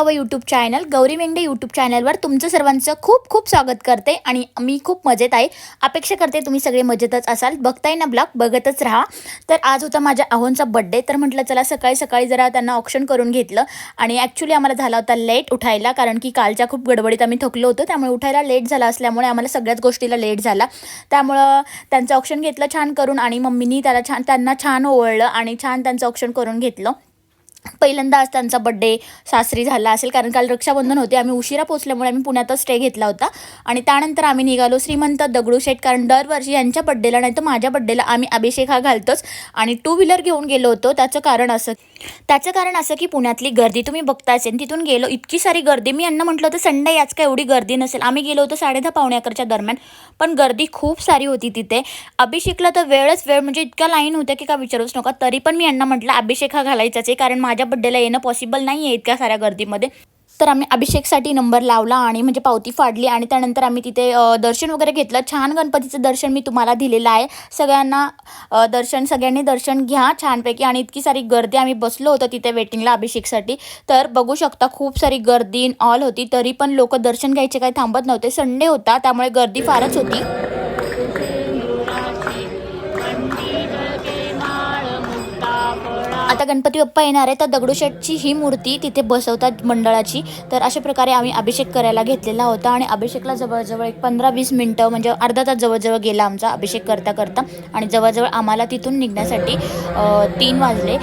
Our YouTube channel Gauri Mendhe YouTube चॅनलवर तुमचं सर्वांचं खूप खूप स्वागत करते आणि मी खूप मजेत आहे. अपेक्षा करते तुम्ही सगळे मजेतच असाल. बघताय ना ब्लॉग? बघतच राहा. तर आज होता माझ्या आहोंचा बड्डे तर म्हटलं चला सकाळी सकाळी जरा त्यांना ऑप्शन करून घेतलं आणि ॲक्च्युली आम्हाला झाला होता लेट उठायला कारण की कालच्या खूप गडबडीत आम्ही थकलो होतो त्यामुळे उठायला लेट झाला असल्यामुळे आम्हाला सगळ्याच गोष्टीला लेट झाला. त्यामुळं त्यांचं ऑप्शन घेतलं छान करून आणि मम्मीनी त्याला छान त्यांना छान ओवळलं आणि छान त्यांचं ऑप्शन करून घेतलं. पहिल्यांदा आज त्यांचा बड्डे सासरी झाला असेल कारण काल रक्षाबंधन होते आम्ही उशिरा पोचल्यामुळे आम्ही पुण्यातच स्टे घेतला होता. आणि त्यानंतर आम्ही निघालो श्रीमंत दगडूशेठ कारण दरवर्षी यांच्या बड्डेला नाही तर माझ्या बड्डेला आम्ही अभिषेक हा घालतोच. आणि टू व्हीलर घेऊन गेलो होतो त्याचं कारण असं त्याचं कारण असं की पुण्यातली गर्दी तुम्ही बघताच आहे तिथून गेलो इतकी सारी गर्दी मी यांना म्हटलं होतं संडे याच काय एवढी गर्दी नसेल? आम्ही गेलो होतो साडे दहा पावणे अकराच्या दरम्यान पण गर्दी खूप सारी होती तिथे. अभिषेकला तर वेळच वेळ म्हणजे इतक्या लाईन होत्या की का विचारूच नका तरी पण मी यांना म्हटलं अभिषेक हा घालायचाच आहे कारण माझ्या बड्डेला येणं पॉसिबल नाही आहे इतक्या साऱ्या गर्दीमध्ये. तर आम्ही अभिषेकसाठी नंबर लावला आणि म्हणजे पावती फाडली आणि त्यानंतर आम्ही तिथे दर्शन वगैरे घेतलं. छान गणपतीचं दर्शन मी तुम्हाला दिलेलं आहे. सगळ्यांना दर्शन सगळ्यांनी दर्शन घ्या छानपैकी आणि इतकी सारी गर्दी आम्ही बसलो होतो तिथे वेटिंगला अभिषेकसाठी. तर बघू शकता खूप सारी गर्दी ऑल होती तरी पण लोक दर्शन घ्यायचे काही थांबत नव्हते. संडे होता त्यामुळे गर्दी फारच होती. आता गणपती बाप्पा येणार आहे तर दगडूशेठची ही मूर्ती तिथे बसवतात मंडळाची. तर अशा प्रकारे आम्ही अभिषेक करायला घेतलेला होता आणि अभिषेकला जवळजवळ एक पंधरा वीस मिनटं म्हणजे अर्धा तास जवळजवळ गेला आमचा अभिषेक करता करता. आणि जवळजवळ आम्हाला तिथून निघण्यासाठी तीन वाजले.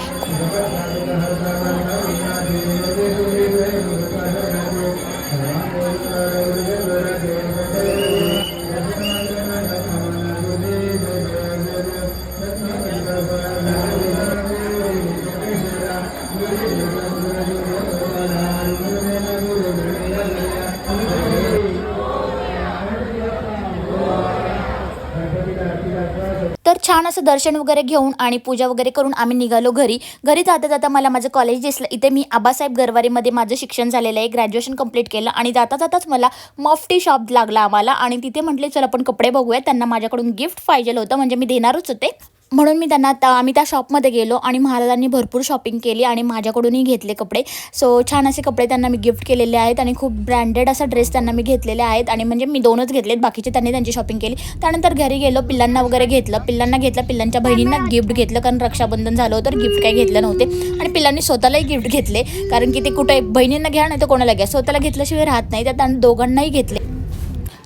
दर्शन वगैरे घेऊन आणि पूजा वगैरे करून आम्ही निघालो घरी. घरी जाता जाता मला माझं कॉलेज दिसलं. इथे मी आबासाहेब गरवारीमध्ये माझं शिक्षण झालेलं आहे. ग्रॅज्युएशन कंप्लीट केलं आणि जाता जाताच मला मफ्टी शॉप लागला आम्हाला आणि तिथे म्हटले चल आपण कपडे बघूया. त्यांना माझ्याकडून गिफ्ट पाहिजे होतं. म्हणजे मी देणारच होते. म्हणून मी त्यांना त्या आम्ही त्या शॉपमध्ये गेलो आणि महाराजांनी भरपूर शॉपिंग केली आणि माझ्याकडूनही घेतले कपडे. सो छान असे कपडे त्यांना मी गिफ्ट केलेले आहेत आणि खूप ब्रँडेड असा ड्रेस त्यांना मी घेतलेले आहेत आणि म्हणजे मी दोनच घेतलेत बाकीचे त्यांनी त्यांची शॉपिंग केली. त्यानंतर घरी गेलो पिल्लांना वगैरे घेतलं. पिल्लांना घेतलं पिल्लांच्या बहिणींना गिफ्ट घेतलं कारण रक्षाबंधन झालं होतं गिफ्ट काही घेतलं नव्हते. आणि पिल्लांनी स्वतःलाही गिफ्ट घेतले कारण की ते कुठे बहिणींना घ्या नाही तर कोणाला घ्या. स्वतःला घेतल्याशिवाय राहत नाही तर त्यांना दोघांनाही घेतले.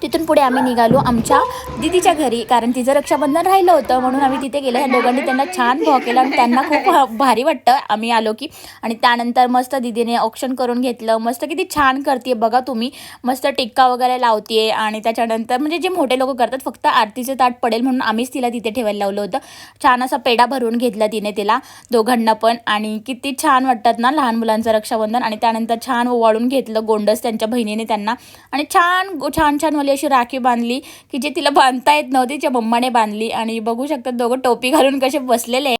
तिथून पुढे आम्ही निघालो आमच्या दिदीच्या घरी कारण तिचं रक्षाबंधन राहिलं होतं म्हणून आम्ही तिथे गेलो. ह्या दोघांनी त्यांना छान भाव केला आणि त्यांना खूप भारी वाटतं. आम्ही आलो की आणि त्यानंतर मस्त दिदीने ऑप्शन करून घेतलं. मस्त किती छान करते बघा तुम्ही. मस्त टिक्का वगैरे लावते आणि त्याच्यानंतर म्हणजे जे मोठे लोक करतात फक्त आरतीचे ताट पडेल म्हणून आम्हीच तिला तिथे ठेवायला लावलं होतं. छान असा पेढा भरून घेतला तिने तिला दोघांना पण. आणि किती छान वाटतात ना लहान मुलांचं रक्षाबंधन. आणि त्यानंतर छान ओवाळून घेतलं गोंडस त्यांच्या बहिणीने त्यांना. आणि छान छान छान वाले अशी राखी बांधली की जे तिला बांधता येत नव्हती तिच्या मम्माने बांधली. आणि बघू शकतात दोघं टोपी घालून कसे बसलेले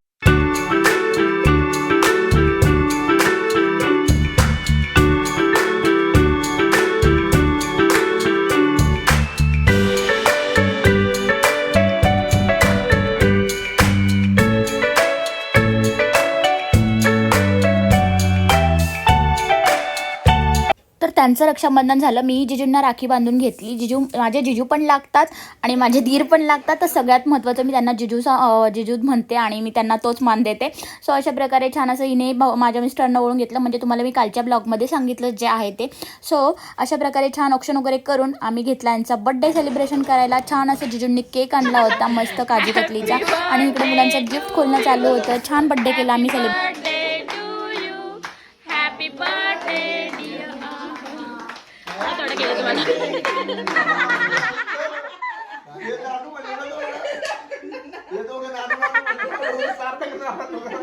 त्यांचं रक्षाबंधन झालं मी जिजूंना राखी बांधून घेतली. जिजू माझे जिजू पण लागतात आणि माझे धीर पण लागतात. तर सगळ्यात महत्त्वाचं मी त्यांना जिजूचा जिजू म्हणते आणि मी त्यांना तोच मान देते. सो अशा प्रकारे छान असं हिने भाऊ- माझ्या मिस्टरांना ओळून घेतलं. म्हणजे तुम्हाला मी कालच्या ब्लॉगमध्ये सांगितलं जे आहे ते. सो अशा प्रकारे छान ऑप्शन वगैरे करून आम्ही घेतला यांचा बड्डे सेलिब्रेशन करायला. छान असं जिजूंनी केक आणला होता मस्त काजू कतलीचा. आणि इकडे मुलांचं गिफ्ट खोलणं चालू होतं. छान बड्डे केला आम्ही सेलिब्रेट थोडं केलं तुम्हाला हसला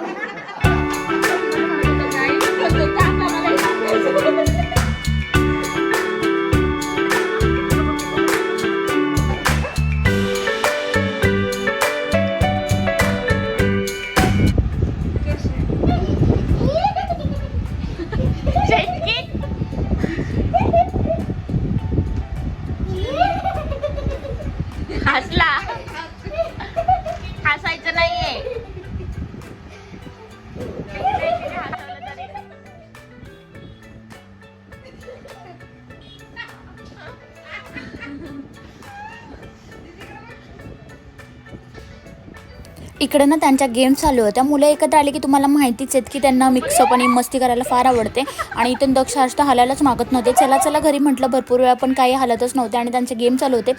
इकडं ना त्यांच्या गेम्स चालू होत्या. मुलं एकत्र आले की तुम्हाला माहितीच आहेत की त्यांना मिक्सअप आणि मस्ती करायला फार आवडते. आणि इथून दक्ष हलायलाच मागत नव्हते. चला चला घरी म्हटलं भरपूर वेळा पण काही हलतच नव्हते आणि त्यांचे गेम चालू होते.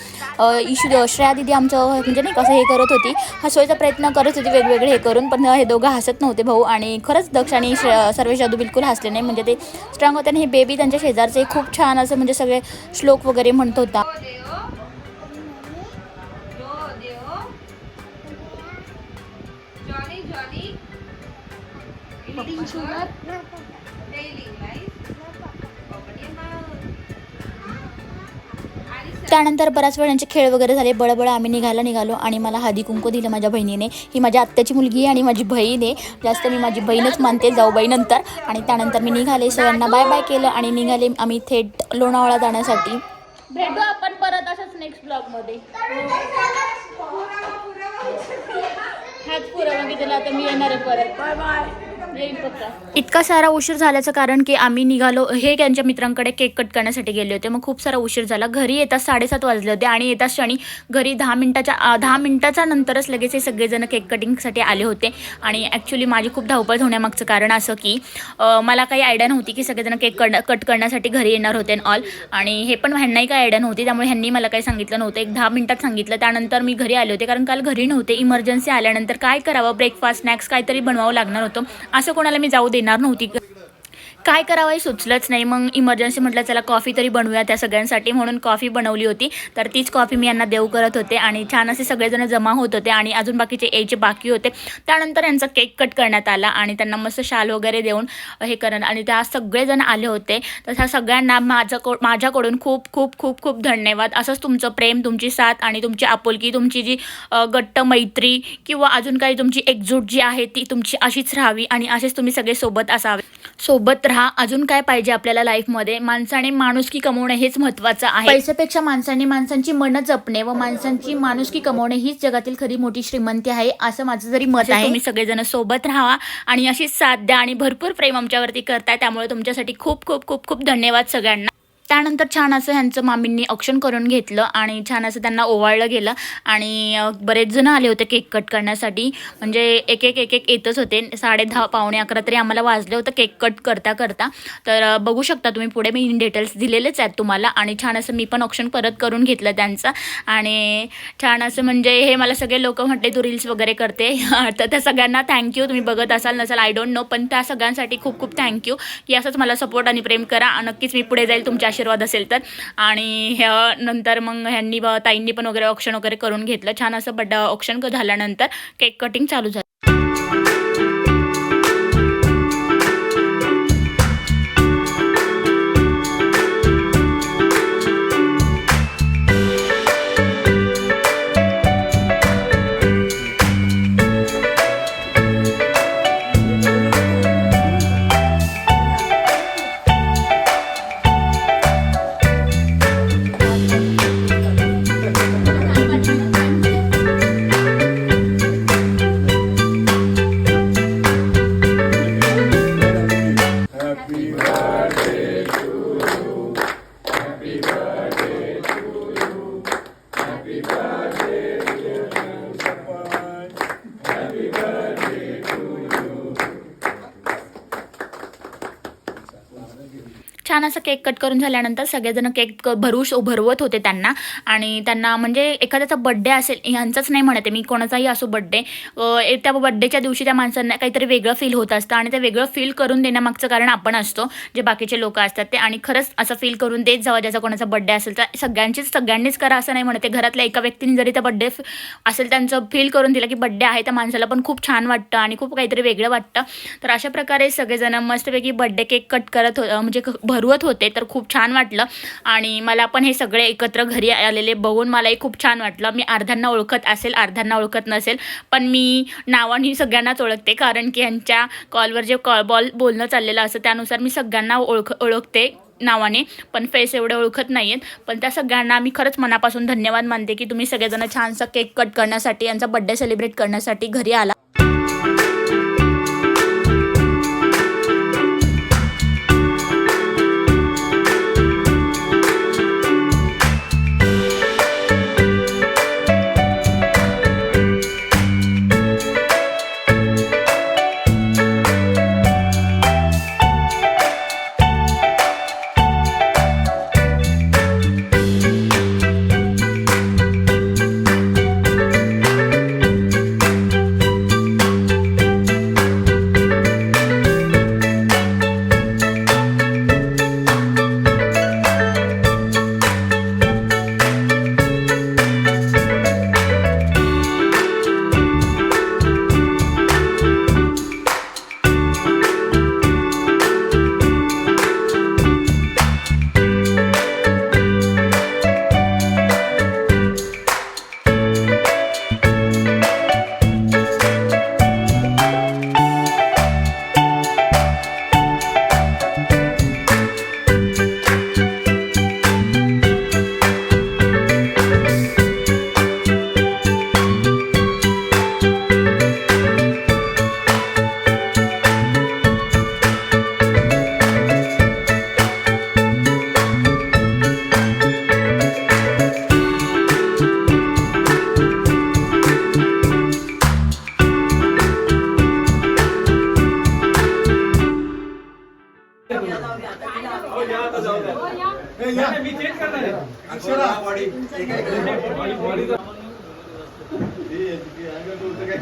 इशू श्रेया दिदी आमचं म्हणजे नाही कसं हे करत होती. हसवायचा प्रयत्न करत होती वेगवेगळे हे करून पण हे दोघं हसत नव्हते भाऊ. आणि खरंच दक्ष आणि श्रे- सर्व जादू बिलकुल हसले नाही. म्हणजे ते स्ट्रॉंग होते आणि हे बेबी त्यांच्या शेजारचे खूप छान असं म्हणजे सगळे श्लोक वगैरे म्हणत होता. Eating sugar. त्यानंतर बराच वेळ यांचे खेळ वगैरे झाले. बळबळ आम्ही निघायला निघालो आणि मला हळदी कुंकू दिलं माझ्या बहिणीने. ही माझ्या आत्याची मुलगी आहे आणि माझी बहीण आहे. जास्त मी माझी बहीणच मानते जाऊ नंतर आणि त्यानंतर मी निघाले. सगळ्यांना बाय बाय केलं आणि निघाले आम्ही थेट लोणावळा जाण्यासाठी. भेटू आपण परत असंच नेक्स्ट ब्लॉगमध्ये हाच पुरा मी येणार आहे परत. बाय बाय इतका सारा उशीर झाल्याचं कारण की आम्ही निघालो हे त्यांच्या मित्रांकडे केक कट करण्यासाठी गेले होते. मग खूप सारा उशीर झाला. घरी येताच साडेसात वाजले होते आणि येताच क्षणी घरी दहा मिनिटाच्या दहा मिनिटाच्या नंतरच लगेच हे सगळेजण केक कटिंगसाठी आले होते. आणि ॲक्च्युली माझी खूप धावपळ होण्यामागचं कारण असं की मला काही आयडिया नव्हती की सगळेजण केक कट कट करण्यासाठी घरी येणार होते ऑल आणि हे पण ह्यांनाही काही आयडिया नव्हती त्यामुळे ह्यांनी मला काही सांगितलं नव्हतं. एक दहा मिनिटात सांगितलं. त्यानंतर मी घरी आले होते. कारण काल घरी नव्हते. इमर्जन्सी आल्यानंतर काय करावं? ब्रेकफास्ट स्नॅक्स काहीतरी बनवावं लागणार होतं. असं कोणाला मी जाऊ देणार नव्हती. काय करावं हे सुचलंच नाही. मग इमर्जन्सी म्हटलं चला कॉफी तरी बनवूया त्या सगळ्यांसाठी. म्हणून कॉफी बनवली होती. तर तीच कॉफी मी यांना देऊ करत होते आणि छान असे सगळेजण जमा होत होते आणि अजून बाकीचे यायचे बाकी होते. त्यानंतर यांचा केक कट करण्यात आला आणि त्यांना मस्त शाल वगैरे देऊन हे करत आणि त्या सगळेजण आले होते. तर ह्या सगळ्यांना माझं को माझ्याकडून खूप खूप खूप खूप धन्यवाद. असंच तुमचं प्रेम तुमची साथ आणि तुमची आपुलकी तुमची जी गट्ट मैत्री किंवा अजून काही तुमची एकजूट जी आहे ती तुमची अशीच राहावी आणि असेच तुम्ही सगळे सोबत असावे. सोबत राहा. अजून काय पाहिजे आपल्याला लाईफमध्ये? माणसाने माणुसकी कमवणं हेच महत्त्वाचं आहे. पैशापेक्षा माणसाने माणसांची मनं जपणे व माणसांची माणुसकी कमवणे हीच जगातील खरी मोठी श्रीमंती आहे असं माझं जरी मत आहे. तुम्ही सगळेजण सोबत राहा आणि अशीच साथ द्या आणि भरपूर प्रेम आमच्यावरती करताय. त्यामुळे तुमच्यासाठी खूप खूप खूप खूप धन्यवाद सगळ्यांना. त्यानंतर छान असं ह्यांचं मामींनी ऑप्शन करून घेतलं आणि छान असं त्यांना ओवाळलं गेलं. आणि बरेच जण आले होते केक कट करण्यासाठी. म्हणजे एक एक एक एक येतच होते. साडे दहा पावणे अकरा तरी आम्हाला वाजले होतं केक कट करता करता. तर बघू शकता तुम्ही पुढे मी डिटेल्स दिलेलेच आहेत तुम्हाला. आणि छान असं मी पण ऑप्शन परत करून घेतलं त्यांचं. आणि छान असं म्हणजे हे मला सगळे लोक म्हटले तू रील्स वगैरे करते. तर त्या सगळ्यांना थँक्यू तुम्ही बघत असाल नसाल आय डोंट नो पण त्या सगळ्यांसाठी खूप खूप थँक्यू की असंच मला सपोर्ट आणि प्रेम करा. नक्कीच मी पुढे जाईल तुमच्या आशीर्वाद असेल तर. आणि ह्या नंतर मग ह्यांनी ताईंनी पण वगैरे ऑप्शन वगैरे करून घेतलं. छान असं बड्डा ऑप्शन झाल्यानंतर केक कटिंग चालू झालं. छान असं केक कट करून झाल्यानंतर सगळेजण केक भरू भरवत होते त्यांना. आणि त्यांना म्हणजे एखाद्याचा बड्डे असेल ह्यांचाच नाही म्हणते मी कोणाचाही असो बड्डे त्या बड्डेच्या दिवशी त्या माणसांना काहीतरी वेगळं फील होत असतं आणि ते वेगळं फील करून देण्यामागचं कारण आपण असतो जे बाकीचे लोक असतात ते. आणि खरंच असं फील करून देत जावं ज्याचा कोणाचा बड्डे असेल तर. सगळ्यांचीच सगळ्यांनीच करा असं नाही म्हणते घरातल्या एका व्यक्तीने जरी त्या बड्डे असेल त्यांचं फील करून दिलं की बड्डे आहे त्या माणसाला पण खूप छान वाटतं आणि खूप काहीतरी वेगळं वाटतं. तर अशा प्रकारे सगळेजण मस्तपैकी बड्डे केक कट करत हो म्हणजे क- भरवत होते तर खूप छान वाटलं. आणि मला पण हे सगळे एकत्र घरी आलेले बघून मलाही खूप छान वाटलं. मी अर्ध्यांना ओळखत असेल अर्ध्यांना ओळखत नसेल पण मी नावाने सगळ्यांनाच ओळखते. कारण की यांच्या कॉलवर जे कॉल बॉल बोलणं चाललेलं असं त्यानुसार मी सगळ्यांना ओळख ओळखते नावाने. पण फेस एवढे ओळखत नाही आहेत पण त्या सगळ्यांना मी खरंच मनापासून धन्यवाद मानते की तुम्ही सगळेजण छानसा केक कट करण्यासाठी यांचा बड्डे सेलिब्रेट करण्यासाठी घरी आला.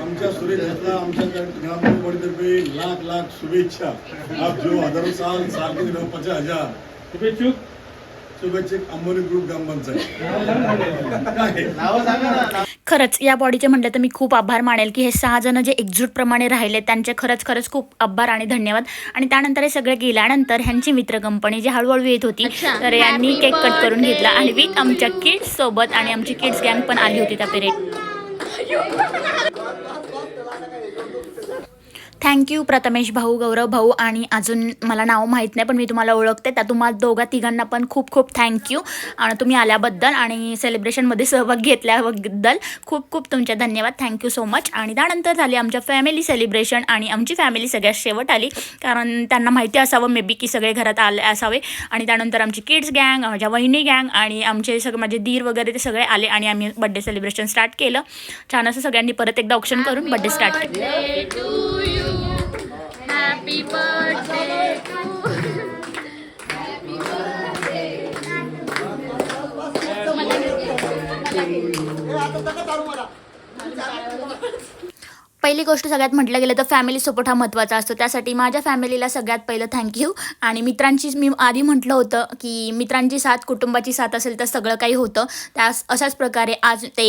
आमच्या सुरेश यात्रा आमच्या ग्रामपंचायतर्फे लाख लाख शुभेच्छा आप जो हजारो साल साल के दिनों पचास हजार शुभेच्छुक अंबोली ग्रुप ग्रामपंचायत. काय? खरंच या बॉडीचे म्हटलं तर मी खूप आभार मानेल की हे सहा जण जे एकजूटप्रमाणे राहिले त्यांचे खरंच खरंच खूप आभार आणि धन्यवाद. आणि त्यानंतर हे सगळे गेल्यानंतर ह्यांची मित्र कंपनी जी हळूहळू येत होती. तर यांनी केक कट करून घेतला. आणि विथ आमच्या किड्स सोबत आणि आमची किड्स गँग पण आली होती त्या पिरियड थँक्यू प्रथमेश भाऊ गौरव भाऊ आणि अजून मला नाव माहीत नाही पण मी तुम्हाला ओळखते. त्या तुम्हाला दोघा तिघांना पण खूप खूप थँक्यू आणि तुम्ही आल्याबद्दल आणि सेलिब्रेशनमध्ये सहभाग घेतल्याबद्दल खूप खूप तुमचे धन्यवाद. थँक्यू सो मच आणि त्यानंतर झाली आमच्या फॅमिली सेलिब्रेशन आणि आमची फॅमिली सगळ्यात शेवट आली. कारण त्यांना माहिती असावं मे बी की सगळे घरात आले असावे. आणि त्यानंतर आमची किड्स गँग माझ्या वहिनी गँग आणि आमचे सगळे माझे दीर वगैरे ते सगळे आले आणि आम्ही बड्डे सेलिब्रेशन स्टार्ट केलं. छान असं सगळ्यांनी परत एकदा ऑप्शन करून बड्डे स्टार्ट केलं. Happy birthday to Happy birthday to you. Happy birthday to you. पहिली गोष्ट सगळ्यात म्हटलं गेलं तर फॅमिली सपोर्ट हा महत्त्वाचा असतो. त्यासाठी माझ्या फॅमिलीला सगळ्यात पहिलं थँक्यू आणि मित्रांची मी आधी म्हटलं होतं की मित्रांची साथ कुटुंबाची साथ असेल तर सगळं काही होतं. त्यास अशाच प्रकारे आज ते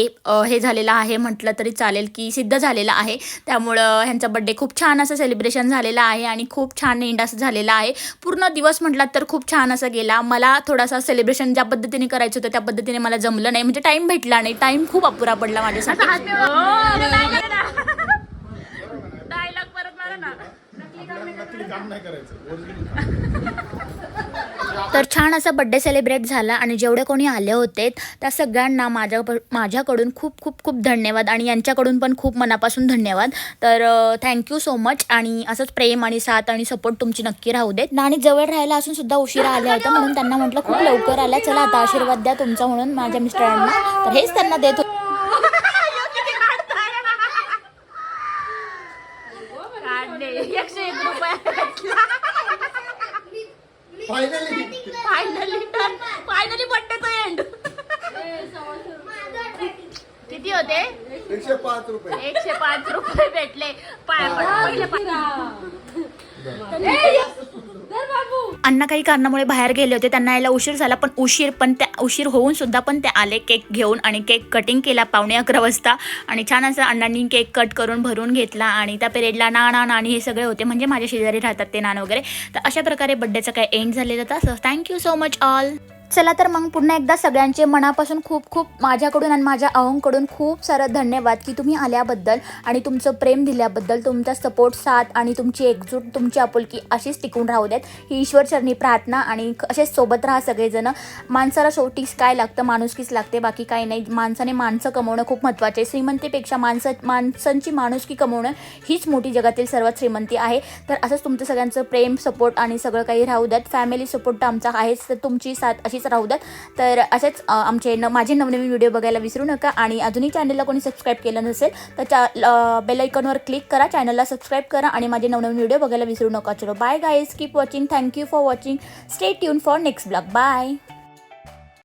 हे झालेलं आहे. म्हटलं तरी चालेल की सिद्ध झालेलं आहे. त्यामुळं ह्यांचा बड्डे खूप छान असं सेलिब्रेशन झालेलं आहे आणि खूप छान एंड असं झालेलं आहे. पूर्ण दिवस म्हटलात तर खूप छान असं गेला. मला थोडासा सेलिब्रेशन ज्या पद्धतीने करायचं होतं त्या पद्धतीने मला जमलं नाही. म्हणजे टाईम भेटला नाही. टाईम खूप अपुरा पडला माझ्यासाठी डायलॉग परत मारा ना काम नाही करायचं तर छान असा बड्डे सेलिब्रेट झाला आणि जेवढे कोणी आले होते त्या सगळ्यांना माझ्या माझ्याकडून खूप खूप खूप धन्यवाद आणि यांच्याकडून पण खूप मनापासून धन्यवाद. तर थँक्यू सो मच आणि असंच प्रेम आणि साथ आणि सपोर्ट तुमची नक्की राहू देत. आणि जवळ राहायला असून सुद्धा उशिरा आल्या होत्या म्हणून त्यांना म्हटलं खूप लवकर आल्या. चला आता आशीर्वाद द्या तुमचा म्हणून माझ्या मिस्टरांना. तर हेच त्यांना देत होते. एकशे एक रुपये. फायनली फायनली फायनली बड्डेचा एंड किती होते? एकशे पाच रुपये. एकशे पाच रुपये भेटले. पाय पहिले पाय- अण्णा काही कारणामुळे बाहेर गेले होते. त्यांना यायला उशीर झाला पण उशीर पण त्या उशीर होऊन सुद्धा पण ते आले केक घेऊन आणि केक कटिंग केला पावणे अकरा वाजता. आणि छान असं अण्णांनी केक कट करून भरून घेतला आणि त्या पिरियडला नाना नाणी हे सगळे होते. म्हणजे माझ्या शेजारी राहतात ते नान वगैरे. तर अशा प्रकारे बड्डेचं काय एंड झालेलं होतं. So thank you so much all चला तर मग पुन्हा एकदा सगळ्यांचे मनापासून खूप खूप माझ्याकडून आणि माझ्या अहोंकडून खूप सारं धन्यवाद की तुम्ही आल्याबद्दल आणि तुमचं प्रेम दिल्याबद्दल तुमचा सपोर्ट साथ आणि तुमची एकजूट तुमची आपुलकी अशीच टिकून राहू देत. ही ईश्वरचरणी प्रार्थना आणि असेच सोबत राहा सगळेजण. माणसाला शेवटीच काय लागतं? माणुसकीच लागते. बाकी काही नाही. माणसाने माणसं कमवणं खूप महत्त्वाचे आहे. श्रीमंतीपेक्षा माणसं माणसांची माणुसकी कमवणं हीच मोठी जगातील सर्वात श्रीमंती आहे. तर असंच तुमचं सगळ्यांचं प्रेम सपोर्ट आणि सगळं काही राहू द्यात फॅमिली सपोर्ट तर आमचा आहेच. तर तुमची साथ अशी अशीच राहू द्यात. तर असेच आमचे न माझे नवनवीन व्हिडिओ बघायला विसरू नका आणि अजूनही चॅनलला कोणी सबस्क्राईब केलं नसेल तर चा बेलायकॉनवर क्लिक करा चॅनलला सबस्क्राईब करा आणि माझे नवनवीन व्हिडिओ बघायला विसरू नका. चलो bye guys keep watching thank you for watching stay tune for next blog bye